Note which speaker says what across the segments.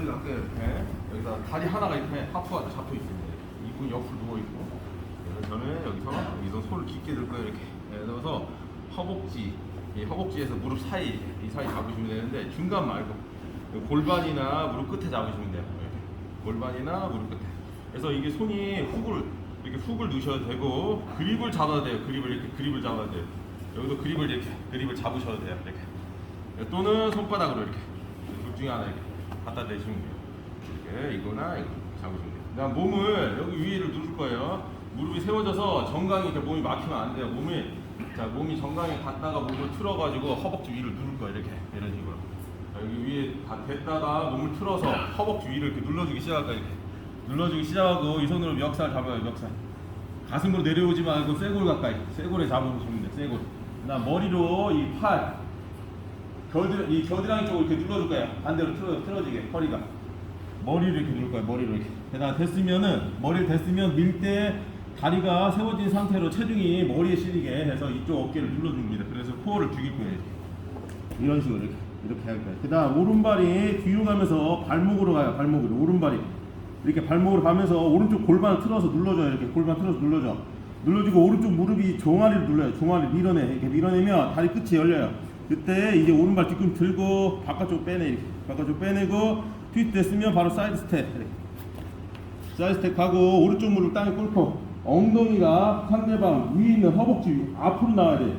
Speaker 1: 여기 아까 이렇게 여기다 다리 하나가 이렇게 하프가 잡혀 있습니다. 이분 옆으로 누워 있고 저는 여기서 여기서 손을 깊게 들 거예요 이렇게. 네, 그래서 허벅지 이 허벅지에서 무릎 사이 이 사이 잡으시면 되는데 중간 말고 골반이나 무릎 끝에 잡으시면 돼요. 이렇게. 골반이나 무릎 끝에. 그래서 이게 손이 훅을 이렇게 훅을 넣으셔도 되고 그립을 잡아도 돼요. 그립을 이렇게 그립을 잡아도 돼요. 여기도 그립을 이렇게 그립을 잡으셔도 돼요. 이렇게. 또는 손바닥으로 이렇게 둘 중에 하나 이렇게 갖다 대시면 돼요. 이렇게 이거나 이거 잡으시면 돼요. 그다음 몸을 여기 위를 누를 거예요. 무릎이 세워져서 정강이 이렇게 몸이 막히면 안 돼요. 몸이 자 몸이 정강에 갔다가 몸을 틀어가지고 허벅지 위를 누를 거예요. 이렇게 이런 식으로. 자, 여기 위에 다 댔다가 몸을 틀어서 허벅지 위를 이렇게 눌러주기 시작할 거예요. 이렇게 눌러주기 시작하고 이 손으로 멱살 잡아요. 멱살. 가슴으로 내려오지 말고 쇄골 가까이. 쇄골에 잡으시면 돼요. 쇄골. 그다음 머리로 이 팔. 겨드랑 이 겨드랑이 쪽을 이렇게 눌러줄 거예요. 반대로 틀어 틀어지게 허리가 머리를 이렇게 누를 거예요. 머리로 이렇게. 게다가 됐으면은 머리를 됐으면 밀 때 다리가 세워진 상태로 체중이 머리에 실리게 해서 이쪽 어깨를 눌러줍니다. 그래서 코어를 죽일 거예요. 이런 식으로 이렇게 이렇게 할 거예요. 그 다음 오른발이 뒤로 가면서 발목으로 가요. 발목으로 오른발이 이렇게 발목으로 가면서 오른쪽 골반을 틀어서 눌러줘요. 이렇게 골반 틀어서 눌러줘. 눌러주고 오른쪽 무릎이 종아리를 눌러요. 종아리 밀어내. 이렇게 밀어내면 다리 끝이 열려요. 그때 이제 오른발 뒤꿈치 들고 바깥쪽 빼내 이렇게 바깥쪽 빼내고 트위트 됐으면 바로 사이드 스텝. 사이드 스텝 가고 오른쪽 무릎 땅에 꿇고 엉덩이가 상대방 위에 있는 허벅지 앞으로 나와야 돼.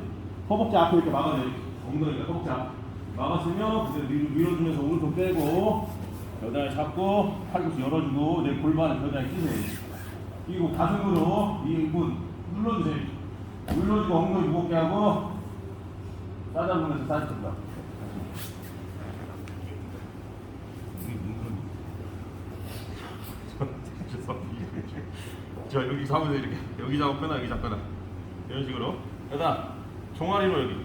Speaker 1: 허벅지 앞에 이렇게 막아야 돼. 엉덩이가 허벅지 앞 막았으면 그대로 밀- 밀어주면서 오른손 빼고 겨드랑이 잡고 팔꿈치 열어주고 내 골반을 겨드랑이 끼세요. 그리고 가슴으로 이문 눌러주세요. 눌러주고 엉덩이 무겁게 하고 사이드 스텝 가. 저 여기 잡으세요 이렇게 여기 잡거나 여기 잡거나 이런 식으로. 그다음 종아리로 여기.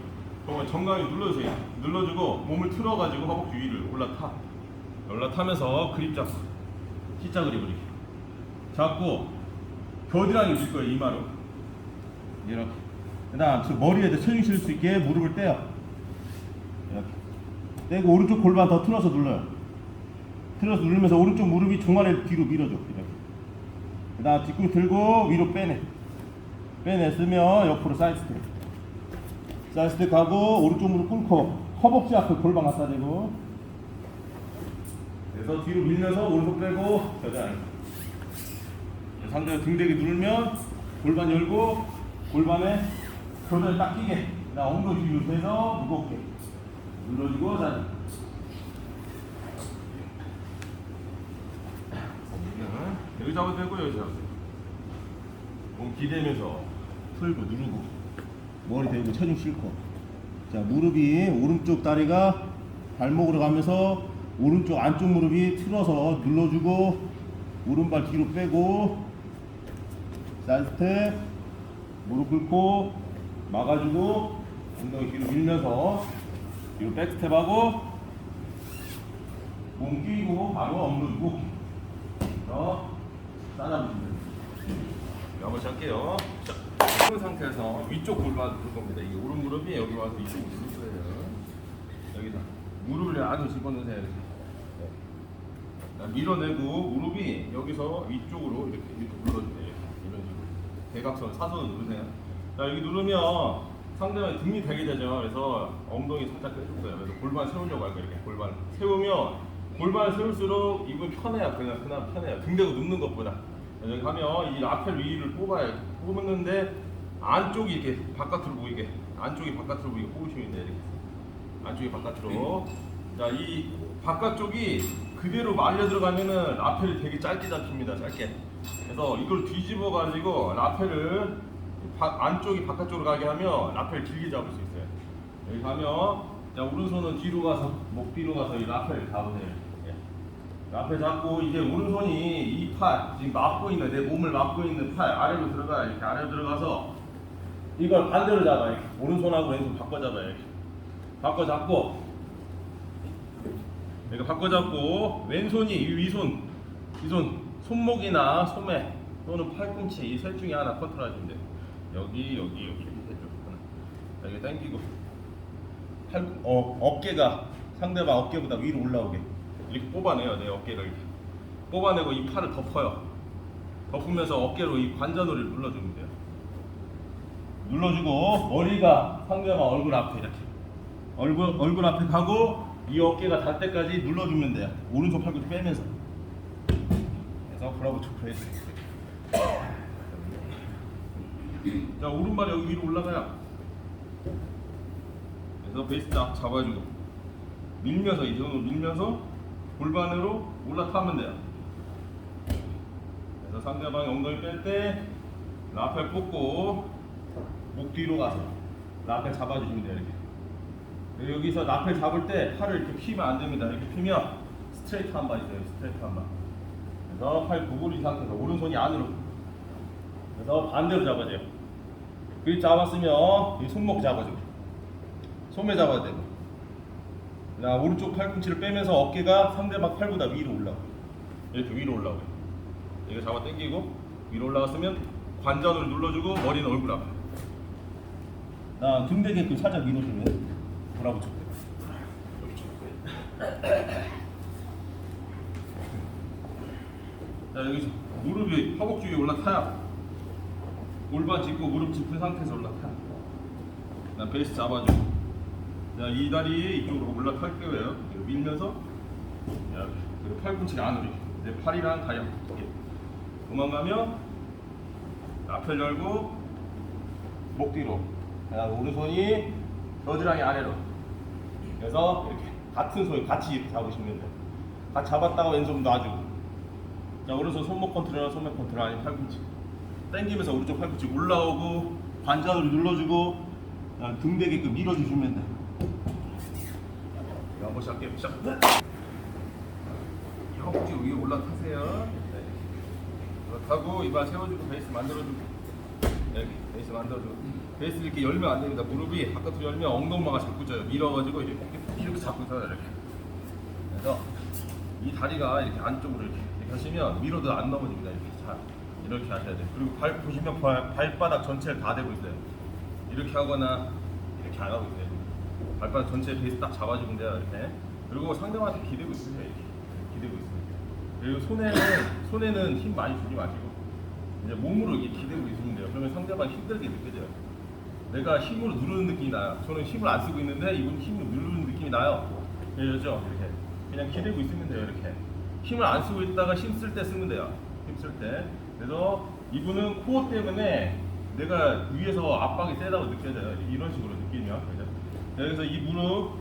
Speaker 1: 종아리 정강이 눌러주세요. 눌러주고 몸을 틀어가지고 허벅지 위를 올라타. 올라타면서 그립 잡고 T자 그립을 이렇게. 잡고 겨드랑이 밀 거예요 이마로. 이렇게 그 다음 저 머리에다 체중 실을 수 있게 무릎을 떼요. 이렇게. 떼고 오른쪽 골반 더 틀어서 눌러요. 틀어서 누르면서 오른쪽 무릎이 종아리를 뒤로 밀어줘. 이렇게. 그 다음 뒤꿈치 들고 위로 빼내. 빼냈으면 옆으로 사이드 스텝. 사이드 스텝 가고 오른쪽 무릎 꿇고 허벅지 앞에 골반 갖다 대고. 그래서 뒤로 밀면서 오른손 빼고 겨드랑이 상대가 등대기 누르면 골반 열고 골반에 겨드랑이 딱 끼게 나 엉덩이 뒤로 대서 무겁게 눌러주고 자 여기 잡아도 되고 여기 잡아도 되고. 몸 기대면서 풀고 누르고 머리 대고 체중 싣고. 자 무릎이 오른쪽 다리가 발목으로 가면서 오른쪽 안쪽 무릎이 틀어서 눌러주고 오른발 뒤로 빼고 사이드 스텝. 무릎 꿇고 막아주고 엉덩이 뒤로 밀면서 뒤로 백스텝하고 몸 끼고 바로 어, 싸잡으시면 됩니다. 한번 시작할게요. 자, 이 상태에서 위쪽 골반 누를 겁니다. 이게 오른 무릎이 여기 와서 이쪽 누를 거예요. 여기다 무릎을 아주 집어넣으세요. 이렇게. 네. 자, 밀어내고 무릎이 여기서 위쪽으로 이렇게 이렇게 눌러주세요. 이런 식으로 대각선 사선을 누르세요. 자 여기 누르면 상대방이 등이 되게 되죠. 그래서 엉덩이 살짝 거예요. 그래서 골반 세우려고 할 거예요. 이렇게 골반 세우면 골반을 세울수록 이분 편해요. 그냥 그냥 편해요. 등 대고 눕는 것보다. 여기 가면 이 라펠 위를 뽑아요. 뽑는데 안쪽이 이렇게 바깥으로 보이게 안쪽이 바깥으로 보이게 뽑으시면 돼요. 이렇게. 안쪽이 바깥으로. 자, 이 바깥쪽이 그대로 말려 들어가면은 라펠이 되게 짧게 잡힙니다. 짧게. 그래서 이걸 뒤집어 가지고 라펠을 바- 안쪽이 바깥쪽으로 가게 하면 라펠 길게 잡을 수 있어요. 여기 가면 자 오른손은 뒤로 가서 목 뒤로 가서 이 라펠 잡으세요. 예. 라펠 잡고 이제 오른손이 이 팔 지금 막고 있는 내 몸을 막고 있는 팔 아래로 들어가 이렇게 아래로 들어가서 이걸 반대로 잡아 이렇게 오른손하고 왼손 바꿔 잡아요 이렇게 바꿔 잡고 이거 바꿔 잡고 왼손이 이 위손 이손 손목이나 소매 또는 팔꿈치 이 셋 중에 하나 컨트롤 하시면 돼요. 여기 여기 여기. 여기 당기고. 팔 어, 어깨가 상대방 어깨보다 위로 올라오게. 이렇게 뽑아내요 내 어깨를 이렇게. 뽑아내고 이 팔을 덮어요. 덮으면서 어깨로 이 관자놀이를 눌러주면 돼요. 눌러주고 머리가 상대방 얼굴 앞에 이렇게. 얼굴 얼굴 앞에 가고 이 어깨가 닿을 때까지 눌러주면 돼요. 오른손 팔꿈치 빼면서. 그래서 브라보 투 프레스 자 오른발이 여기 위로 올라가요. 그래서 베이스 딱 잡아주고 밀면서 이 정도 밀면서 골반으로 올라타면 돼요. 그래서 상대방이 엉덩이 뺄 때 라펠 뽑고 목 뒤로 가서 라펠 잡아주시면 돼요 이렇게. 여기서 라펠 잡을 때 팔을 이렇게 피면 안 됩니다. 이렇게 피면 스트레이트 한 발 있어요 스트레이트 한발. 그래서 팔 구부린 상태에서 오른손이 안으로. 그래서 반대로 잡아줘요 그리 잡았으면 이 손목 잡아주고 소매 잡아야 되고 나 오른쪽 팔꿈치를 빼면서 어깨가 상대방 팔보다 위로 올라가 이렇게 위로 올라가요 이거 잡아 당기고 위로 올라갔으면 관전을 눌러주고 머리는 얼굴 앞에. 나 등대게끔 살짝 밀어주면 돌아붙여 자 여기서 무릎이 허벅지 위에 올라타야 골반 짚고 무릎 짚은 상태에서 올라타 나 베이스 잡아주고 자, 이 다리 이쪽으로 올라탈 거예요. 밀면서 자, 그리고 팔꿈치가 안으로. 내 팔이랑 다리 붙게. 도망가면 앞을 열고 목 뒤로. 자, 오른손이 겨드랑이 아래로. 그래서 이렇게 같은 손 같이 이렇게 잡으시면 돼요. 같이 잡았다가 왼손 놔주고. 자, 오른손 손목 컨트롤, 손목 컨트롤 아니면 팔꿈치. 당기면서 오른쪽 팔꿈치 올라오고 관자로 눌러주고 자, 등 대게끔 밀어주시면 돼요. 이거 한번 시작해요. 시작. 이 허벅지 위에 올라타세요. 네. 올라타고 이발 세워주고 베이스 만들어주고 네, 베이스 만들어주고 베이스 이렇게 열면 안 됩니다. 무릎이 바깥으로 열면 엉덩이가 자꾸 져요. 밀어가지고 이렇게 이렇게 잡고 있어요. 이렇게. 그래서 이 다리가 이렇게 안쪽으로 이렇게, 이렇게 하시면 밀어도 안 넘어집니다. 이렇게 잘 이렇게 하셔야 돼요. 그리고 발 보시면 발, 발바닥 전체를 다 대고 있어요. 이렇게 하거나 이렇게 안 하고 있어요. 발바닥 전체 베이스 딱 잡아주면 돼요. 이렇게. 그리고 상대방한테 기대고 있으세요. 이렇게 기대고 있어요. 그리고 손에는 손에는 힘 많이 주지 마시고 이제 몸으로 이렇게 기대고 있으면 돼요. 그러면 상대방 이 힘들게 느껴져요. 내가 힘으로 누르는 느낌이 나요. 저는 힘을 안 쓰고 있는데 이분 힘으로 누르는 느낌이 나요. 그렇죠? 이렇게 그냥 기대고 있으면 돼요. 이렇게 힘을 안 쓰고 있다가 힘 쓸 때 쓰면 돼요. 힘쓸 때. 그래서 이분은 코어 때문에 내가 위에서 압박이 세다고 느껴져요. 이런 식으로 느끼면 그죠? 그래서 이 무릎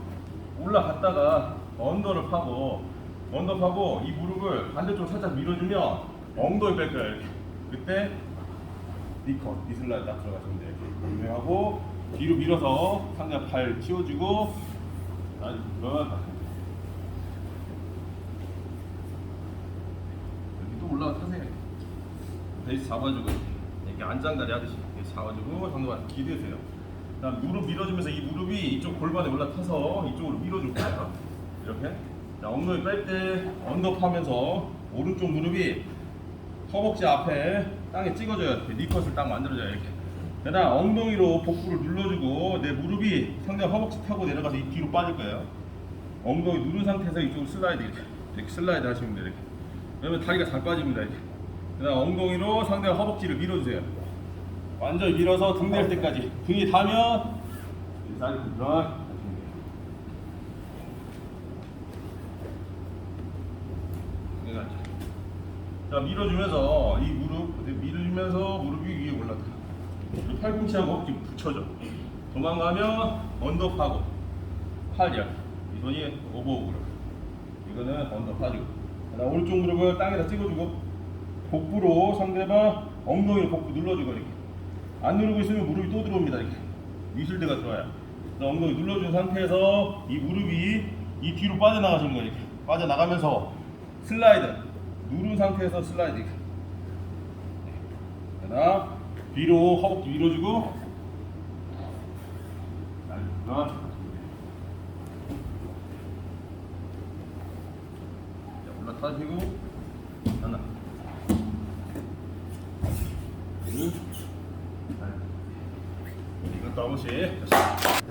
Speaker 1: 올라갔다가 언더를 파고 언더 파고 이 무릎을 반대쪽으로 살짝 밀어주면 엉덩이 뺄 거예요. 이렇게. 그때 니컷, 니슬라에 딱 들어가시면 돼요. 이렇게 유명하고 뒤로 밀어서 상대 발 치워주고 그런 여기 또 올라타세요. 베이스 잡아주고 이렇게 안장다리 하듯이 이렇게 잡아주고 상대방 기대세요. 그다음 무릎 밀어주면서 이 무릎이 이쪽 골반에 올라타서 이쪽으로 밀어줄 거예요. 이렇게. 자 엉덩이 뺄 때 언더파면서 오른쪽 무릎이 허벅지 앞에 땅에 찍어줘요. 이렇게 니컷을 딱 만들어줘요. 이렇게. 그다음 엉덩이로 복부를 눌러주고 내 무릎이 상대 허벅지 타고 내려가서 이 뒤로 빠질 거예요. 엉덩이 누른 상태에서 이쪽으로 슬라이드 이렇게, 이렇게 슬라이드 하시면 돼요. 이렇게. 그러면 다리가 잘 빠집니다. 이렇게. 그다음 엉덩이로 상대 허벅지를 밀어주세요. 완전 밀어서 등 낼 때까지. 등이 닿으면 이 다리 들어. 자 밀어주면서 이 무릎 밀으면서 무릎이 위에 올라가. 팔꿈치하고 허벅지 붙여줘. 도망가면 언더파고 팔이야. 이 손이 오버오브로. 이거는 언더파고. 그다음 오른쪽 무릎을 땅에다 찍어주고 복부로 상대방 엉덩이로 복부 눌러주고 이렇게. 안 누르고 있으면 무릎이 또 들어옵니다. 이렇게. 위실드가 들어와요. 엉덩이 눌러준 상태에서 이 무릎이 이 뒤로 빠져나가시는 거예요. 이렇게. 빠져나가면서 슬라이드. 누른 상태에서 슬라이드. 이렇게. 그다음 뒤로 허벅지 밀어주고 자, 올라타시고 하나 둘 이것도 한 번씩 다시.